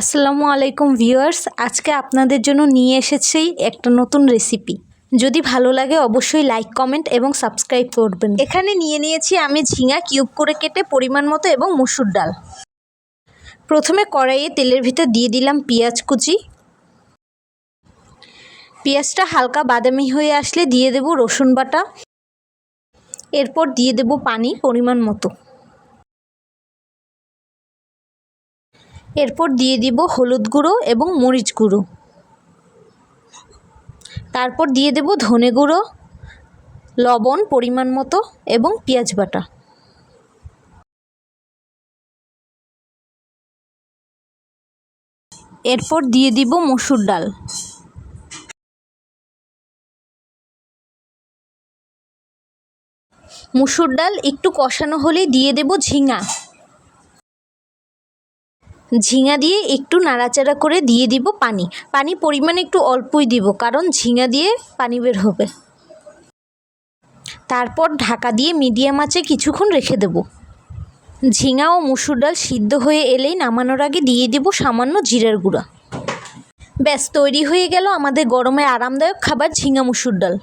আসসালামু আলাইকুম ভিউয়ার্স, আজকে আপনাদের জন্য নিয়ে এসেছি একটা নতুন রেসিপি। যদি ভালো লাগে অবশ্যই লাইক, কমেন্ট এবং সাবস্ক্রাইব করবেন। এখানে নিয়ে নিয়েছি আমি ঝিঙা কিউব করে কেটে পরিমাণ মতো এবং মুসুর ডাল। প্রথমে কড়াইয়ে তেলের ভিতর দিয়ে দিলাম পেঁয়াজ কুচি। পেঁয়াজটা হালকা বাদামি হয়ে আসলে দিয়ে দেব রসুন বাটা। এরপর দিয়ে দেব পানি পরিমাণ মতো। এরপর দিয়ে দিব হলুদ গুঁড়ো এবং মরিচ গুঁড়ো। তারপর দিয়ে দেব ধনে গুঁড়ো, লবণ পরিমাণ মতো এবং পেঁয়াজ বাটা। এরপর দিয়ে দিব মসুর ডাল। মুসুর ডাল একটু কষানো হলে দিয়ে দেব ঝিঙা। ঝিঙা দিয়ে একটু নাড়াচাড়া করে দিয়ে দিব পানি। পানি পরিমাণ একটু অল্পই দিব, কারণ ঝিঙা দিয়ে পানি বের হবে। তারপর ঢাকা দিয়ে মিডিয়াম আঁচে কিছুক্ষণ রেখে দেব। ঝিঙা ও মুসুর ডাল সিদ্ধ হয়ে এলেই নামানোর আগে দিয়ে দিব সামান্য জিরার গুঁড়া। ব্যাস, তৈরি হয়ে গেল আমাদের গরমে আরামদায়ক খাবার ঝিঙা মুসুর ডাল।